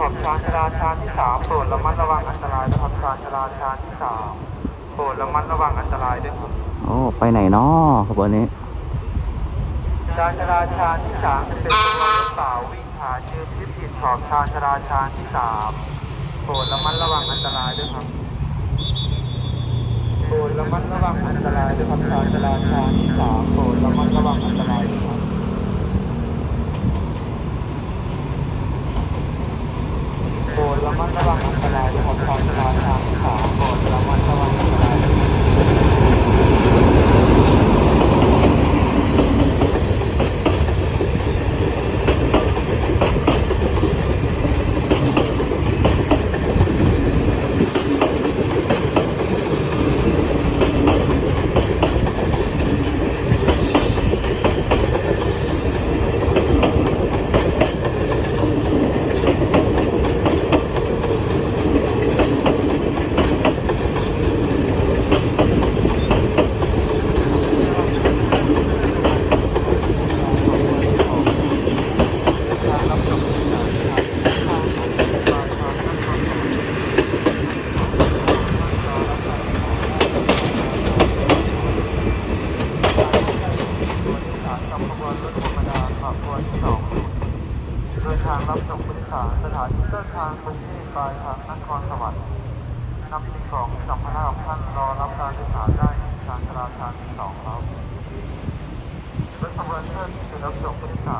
ขอบชานชาลาชานที่สามโปรดระมัดระวังอันตรายด้วยครับชานชาลาชานที่สามโปรดระมัดระวังอันตรายด้วยครับโอ้ไปไหนเนาะขบวนนี้ ชานชาลาชานที่สามจะเป็นขบวนรถเปล่าวิ่งผ่านยืนชิดติดขอบชานชาลาชานที่สามโปรดระมัดระวังอันตรายด้วยครับโปรดระมัดระวังอันตรายด้วยครับชานชาลาชานที่สามโปรดระมัดระวังอันตรายด้วยครับโปรดระมัดระวังอันตรายด้วยครับชานชาลาชานที่สามโปรดระมัดระวังอันตรายด้วยครับ เดินทางรับส่งผู้โดยสารสถานีต้นทางกรุงเทพปลายทางนครสวรรค์ นำสิ่สองสัมภาระของท่านรอรับการโดยสารได้ที่ชานชาลาชานที่สองครับรถขบวนเพื่อที่จะรับส่งผู้โดยสาร